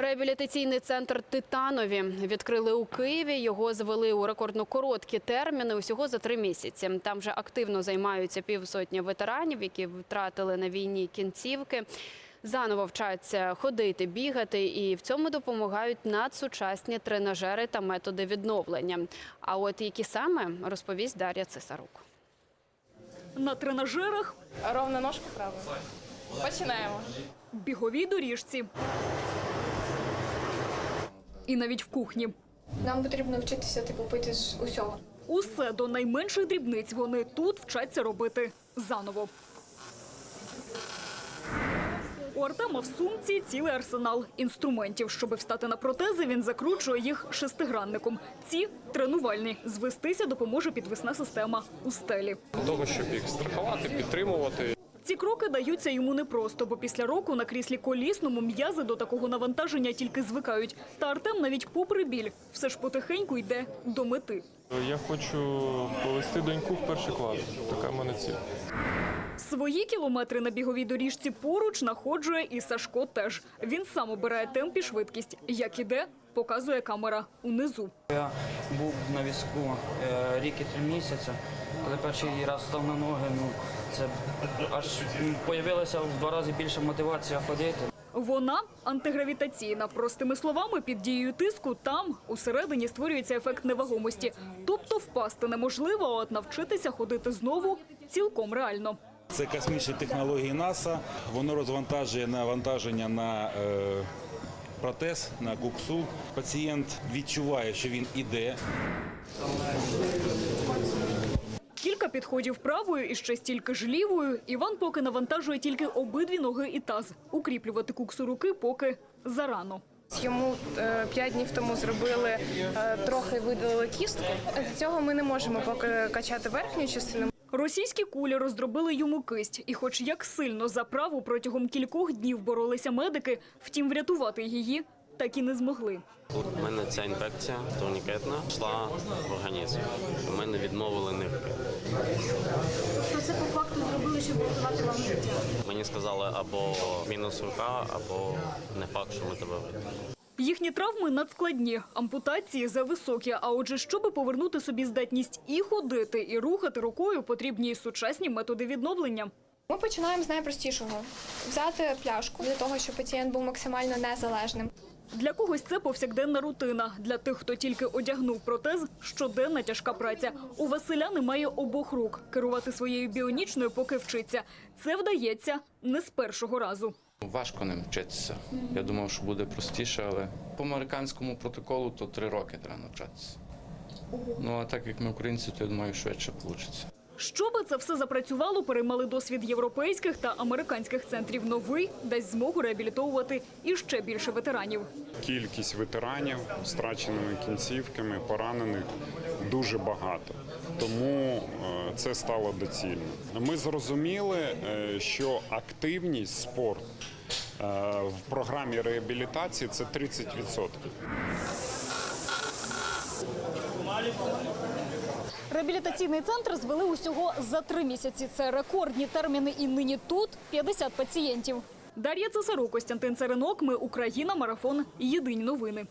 Реабілітаційний центр Титанові відкрили у Києві. Його звели у рекордно короткі терміни, усього за три місяці. Там вже активно займаються півсотні ветеранів, які втратили на війні кінцівки. Заново вчаться ходити, бігати, і в цьому допомагають надсучасні тренажери та методи відновлення. А от які саме розповість Дар'я Цесарук. На тренажерах, Ровно ножку правою. Починаємо. біговій доріжці. І навіть в кухні. Нам потрібно вчитися типу пити з усього. Усе до найменших дрібниць вони тут вчаться робити заново. У Артема в сумці цілий арсенал інструментів. Щоби встати на протези, він закручує їх шестигранником. Ці тренувальні. Звестися допоможе підвісна система у стелі. Для того, щоб їх страхувати, підтримувати. Ці кроки даються йому непросто, бо після року на кріслі колісному м'язи до такого навантаження тільки звикають. Та Артем навіть попри біль все ж потихеньку йде до мети. Я хочу повести доньку в перший клас. Така в мене ціль. Свої кілометри на біговій доріжці поруч находжує і Сашко теж. Він сам обирає темп і швидкість. Як іде, показує камера унизу. Я був на візку е, рік і три місяці. Коли перший раз став на ноги, ну це аж появилася в два рази більше мотивація ходити. Вона антигравітаційна. Простими словами, під дією тиску там усередині створюється ефект невагомості. Тобто впасти неможливо, а от навчитися ходити знову цілком реально. Це космічні технології НАСА. Воно розвантажує навантаження на е, протез, на куксу. Пацієнт відчуває, що він іде. Кілька підходів правою і ще стільки ж лівою. Іван поки навантажує тільки обидві ноги і таз. Укріплювати куксу руки поки зарано. Йому е, п'ять днів тому зробили е, трохи видалили кістку. З цього ми не можемо поки качати верхню частину. Російські кулі роздробили йому кисть, і, хоч як сильно за праву протягом кількох днів боролися медики, втім врятувати її так і не змогли. У мене ця інфекція турнікетна йшла в організм. У мене відмовили нирки. То це по факту зробили, щоб врятувати вам життя. Мені сказали або мінус рука, або не факт, що ми тебе витягнемо. Їхні травми надскладні, ампутації зависокі. А отже, щоб повернути собі здатність і ходити, і рухати рукою, потрібні сучасні методи відновлення. Ми починаємо з найпростішого: взяти пляшку для того, щоб пацієнт був максимально незалежним. Для когось це повсякденна рутина. Для тих, хто тільки одягнув протез, щоденна тяжка праця. У Василя немає обох рук. Керувати своєю біонічною поки вчиться. Це вдається не з першого разу. Важко ним вчитися. Я думав, що буде простіше, але по американському протоколу то три роки треба навчатися. Ну а так як ми українці, то я думаю, швидше вийде. Щоби це все запрацювало, переймали досвід європейських та американських центрів. Новий дасть змогу реабілітовувати і ще більше ветеранів. Кількість ветеранів з втраченими кінцівками, поранених дуже багато. Тому е, це стало доцільно. Ми зрозуміли, е, що активність спорт е, в програмі реабілітації це 30%. Реабілітаційний центр звели усього за три місяці. Це рекордні терміни. І нині тут 50 пацієнтів. Дар'я Цесару, Костянтин Царинок. Ми Україна. Марафон. Єдині новини.